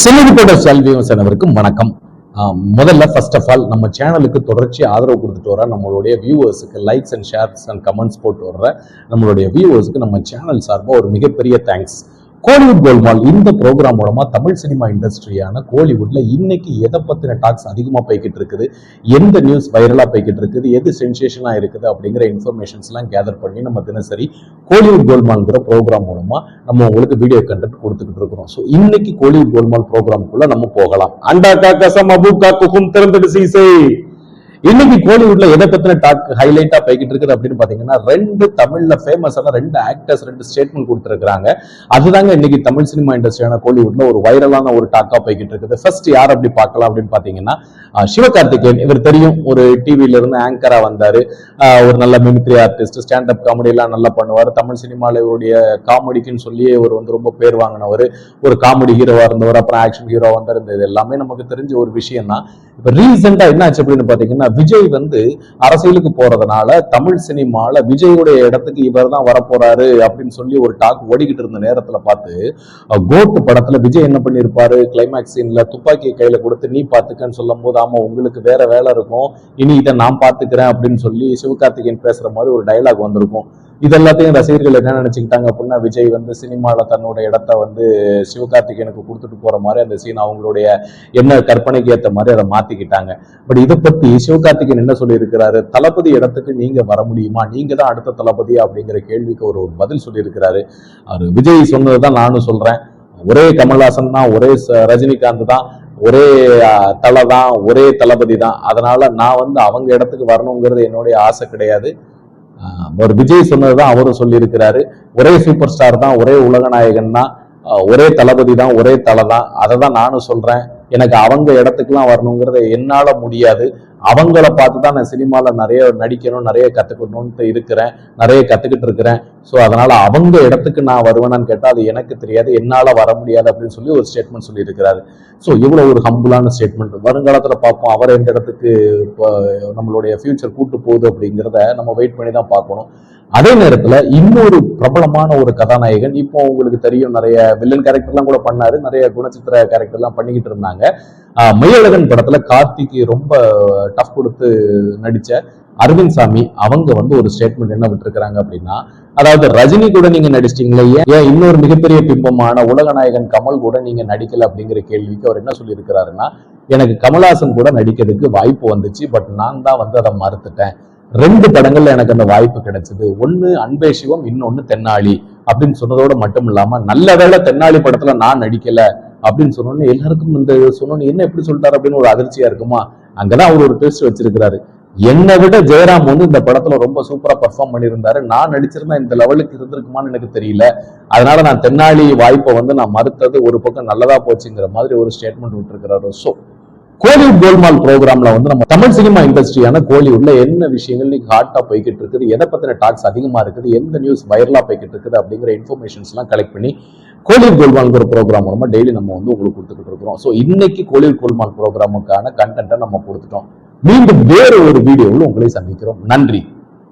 சிலது போட்ட செல்வியும் வணக்கம். முதல்ல ஃபர்ஸ்ட் ஆஃப் ஆல் நம்ம சேனலுக்கு தொடர்ச்சி ஆதரவு கொடுத்துட்டு வர நம்மளுடைய வியூவர்ஸுக்கு likes and shares and comments போட்டு வர்ற நம்மளுடைய வியூவர்ஸுக்கு நம்ம சேனல் சார்பாக ஒரு மிகப்பெரிய தேங்க்ஸ் கோலிவுட் கோல்மால் இந்த ப்ரோக்ராம் மூலமா தமிழ் சினிமா இண்டஸ்ட்ரியான கோலிவுட்ல இன்னைக்கு எதை பத்தின டாக்ஸ் அதிகமா போய்கிட்டு இருக்குது? எந்த நியூஸ் வைரலா போய்கிட்டு இருக்குது? எது சென்சேஷனா இருக்குது? அப்படிங்கிற இன்ஃபர்மேஷன்ஸ் எல்லாம் கேதர் பண்ணி நம்ம தினசரி கோலிவுட் கோல்மால்ங்கிற ப்ரோக்ராம் மூலமா நம்ம உங்களுக்கு வீடியோ கண்டென்ட் கொடுத்துக்கிட்டு இருக்கிறோம். ஸோ இன்னைக்கு கோலிவுட் கோல்மால் ப்ரோக்ராம்குள்ள நம்ம போகலாம். அண்டா காக்கா சம் அபு காக்கும் திறந்துட்டு சீசை. இன்னைக்கு கோலிவுட்ல எதை பத்தின டாக் ஹைலைட்டா போய்கிட்டு இருக்குது அப்படின்னு பாத்தீங்கன்னா ரெண்டு தமிழ்ல ஃபேமஸான ரெண்டு ஆக்டர்ஸ் ரெண்டு ஸ்டேட்மெண்ட் கொடுத்துருக்காங்க அதுதாங்க இன்னைக்கு தமிழ் சினிமா இண்டஸ்ட்ரியான கோலிவுட்ல ஒரு வைரலான ஒரு டாக்கா போய்கிட்டு இருக்குது. ஃபர்ஸ்ட் யார் அப்படி பார்க்கலாம் அப்படின்னு பாத்தீங்கன்னா சிவகார்த்திகேயன். இவர் தெரியும் ஒரு டிவில இருந்து ஆங்கரா வந்தாரு. ஒரு நல்ல mimicry artist stand up comedy எல்லாம் நல்லா பண்ணுவார். தமிழ் சினிமால இவருடைய காமெடிக்குன்னு சொல்லி இவர் வந்து ரொம்ப பேர் வாங்கினவர். ஒரு காமெடி ஹீரோவா இருந்தவர் அப்புறம் ஆக்ஷன் ஹீரோ வந்திருந்தது. எல்லாமே நமக்கு தெரிஞ்ச ஒரு விஷயம் தான் இப்ப ரீசெண்டா என்ன ஆச்சு அப்படின்னு பாத்தீங்கன்னா விஜய் வந்து அரசியலுக்கு போறதுனால தமிழ் சினிமால விஜயுடைய இடத்துக்கு இவர் தான் வரப்போறாரு அப்படின்னு சொல்லி ஒரு டாக் ஓடிக்கிட்டு இருந்த நேரத்துல பார்த்து அஹ், கோட் படத்துல விஜய் என்ன பண்ணிருப்பாரு? கிளைமேக்ஸ் சீன்ல துப்பாக்கியை கையில கொடுத்து நீ பாத்துக்கன்னு சொல்லும் போது ஆமா உங்களுக்கு வேற வேலை இருக்கும். இனி இதை நான் பாத்துக்கிறேன் அப்படின்னு சொல்லி சிவகார்த்திகேயன் பேசுற மாதிரி ஒரு டயலாக் வந்திருக்கும். இது எல்லாத்தையும் ரசிகர்கள் என்ன நினைச்சுக்கிட்டாங்க அப்படின்னா விஜய் வந்து சினிமாவில் தன்னோட இடத்த வந்து சிவகார்த்திகேயனுக்கு கொடுத்துட்டு போற மாதிரி அந்த சீன் அவங்களுடைய என்ன கற்பனைக்கு ஏத்த மாதிரி அதை மாத்திக்கிட்டாங்க. பட் இதை பத்தி சிவகார்த்திகேயன் என்ன சொல்லியிருக்கிறாரு? தளபதி இடத்துக்கு நீங்க வர முடியுமா? நீங்க தான் அடுத்த தளபதி அப்படிங்கிற கேள்விக்கு ஒரு ஒரு பதில் சொல்லியிருக்கிறாரு. அவர் விஜய் சொன்னதுதான் நானும் சொல்றேன். ஒரே கமல்ஹாசன் தான் ஒரே ச- ரஜினிகாந்த் தான் ஒரே தலை தான் ஒரே தளபதி தான். அதனால நான் வந்து அவங்க இடத்துக்கு வரணுங்கிறது என்னுடைய ஆசை கிடையாது. அவர் ஒரு விஜய் சொன்னதுதான் அவரும் சொல்லியிருக்கிறாரு. ஒரே சூப்பர் ஸ்டார் தான் ஒரே உலகநாயகன் தான் ஒரே தளபதி தான் ஒரே தலை தான். அதை தான் நானும் சொல்றேன். எனக்கு அவங்க இடத்துக்குலாம் வரணுங்கிறத என்னால முடியாது. அவங்கள பார்த்து தான் நான் சினிமாவில் நிறைய நடிக்கணும் நிறைய கத்துக்கணும்னு இருக்கிறேன் நிறைய கற்றுக்கிட்டு இருக்கிறேன். ஸோ அதனால அவங்க இடத்துக்கு நான் வருவேனான்னு கேட்டா அது எனக்கு தெரியாது என்னால வர முடியாது அப்படின்னு சொல்லி ஒரு ஸ்டேட்மெண்ட் சொல்லியிருக்கிறாரு. ஸோ இவ்வளோ ஒரு ஹம்புளான ஸ்டேட்மெண்ட் வருங்காலத்துல பார்ப்போம் அவர் எந்த இடத்துக்கு இப்போ நம்மளுடைய ஃபியூச்சர் கூட்டு போகுது அப்படிங்கிறத நம்ம வெயிட் பண்ணி தான் பார்க்கணும். அதே நேரத்துல இன்னொரு பிரபலமான ஒரு கதாநாயகன் இப்போ உங்களுக்கு தெரியும் நிறைய வில்லன் கேரக்டர்லாம் கூட பண்ணாரு. நிறைய குணச்சித்திர கேரக்டர்லாம் பண்ணிக்கிட்டு இருந்தாங்க. ஆஹ் மையழகன் படத்துல கார்த்திக்கு ரொம்ப டஃப் கொடுத்து நடிச்ச அரவிந்த் சாமி அவங்க வந்து ஒரு ஸ்டேட்மெண்ட் என்ன விட்டுருக்காங்க அப்படின்னா அதாவது ரஜினி கூட நீங்க நடிச்சிட்டீங்களே ஏன் ஏன் இன்னொரு மிகப்பெரிய பிம்பமான உலகநாயகன் கமல் கூட நீங்க நடிக்கல அப்படிங்கிற கேள்விக்கு அவர் என்ன சொல்லியிருக்கிறாருன்னா எனக்கு கமல்ஹாசன் கூட நடிக்கிறதுக்கு வாய்ப்பு வந்துச்சு பட் நான் தான் வந்து அதை மறுத்துட்டேன். ரெண்டு படங்கள்ல எனக்கு அந்த வாய்ப்பு கிடைச்சது. ஒன்னு அன்பே சிவம் இன்னொன்னு தென்னாளி அப்படின்னு சொன்னதோட மட்டும் இல்லாம நல்ல வேளை தென்னாளி படத்துல நான் நடிக்கல அப்படின்னு சொன்னோன்னு எல்லாருக்கும் இந்த சொன்னோன்னு என்ன எப்படி சொல்லிட்டாரு அப்படின்னு ஒரு அதிர்ச்சியா இருக்குமா? அங்கதான் அவர் ஒரு டெஸ்ட் வச்சிருக்கிறாரு. என்னை விட ஜெயராம் வந்து இந்த படத்துல ரொம்ப சூப்பரா பெர்ஃபார்ம் பண்ணியிருந்தாரு. நான் நடிச்சிருந்தா இந்த லெவலுக்கு இருந்திருக்குமான்னு எனக்கு தெரியல. அதனால நான் தென்னாளி வாய்ப்பை வந்து நான் மறுத்தது ஒரு பக்கம் நல்லதா போச்சுங்கிற மாதிரி ஒரு ஸ்டேட்மெண்ட் விட்டுருக்கிறாரு. ஸோ கோலிவுட் கோல்மால் ப்ரோக்ராம்ல வந்து நம்ம தமிழ் சினிமா இண்டஸ்ட்ரியான கோலிவுட்ல என்ன விஷயங்கள் நீங்க ஹாட்டா போய்கிட்டு இருக்குது எதை பத்தின டாக்ஸ் அதிகமா இருக்குது எந்த நியூஸ் வைரலா போய்கிட்டு இருக்குது அப்படிங்கிற இன்ஃபர்மேஷன்ஸ் எல்லாம் கலெக்ட் பண்ணி கோலிவுட் கோல்மால்ங்கிற ப்ரோக்ராம் மூலமா டெய்லி நம்ம வந்து உங்களுக்கு கொடுத்துக்கிட்டு இருக்கிறோம். ஸோ இன்னைக்கு கோலிவுட் கோல்மால் ப்ரோக்ராமுக்கான கண்டென்ட்டை நம்ம கொடுத்துட்டோம். மீண்டும் வேறு ஒரு வீடியோவில் உங்களை சந்திக்கிறோம். நன்றி.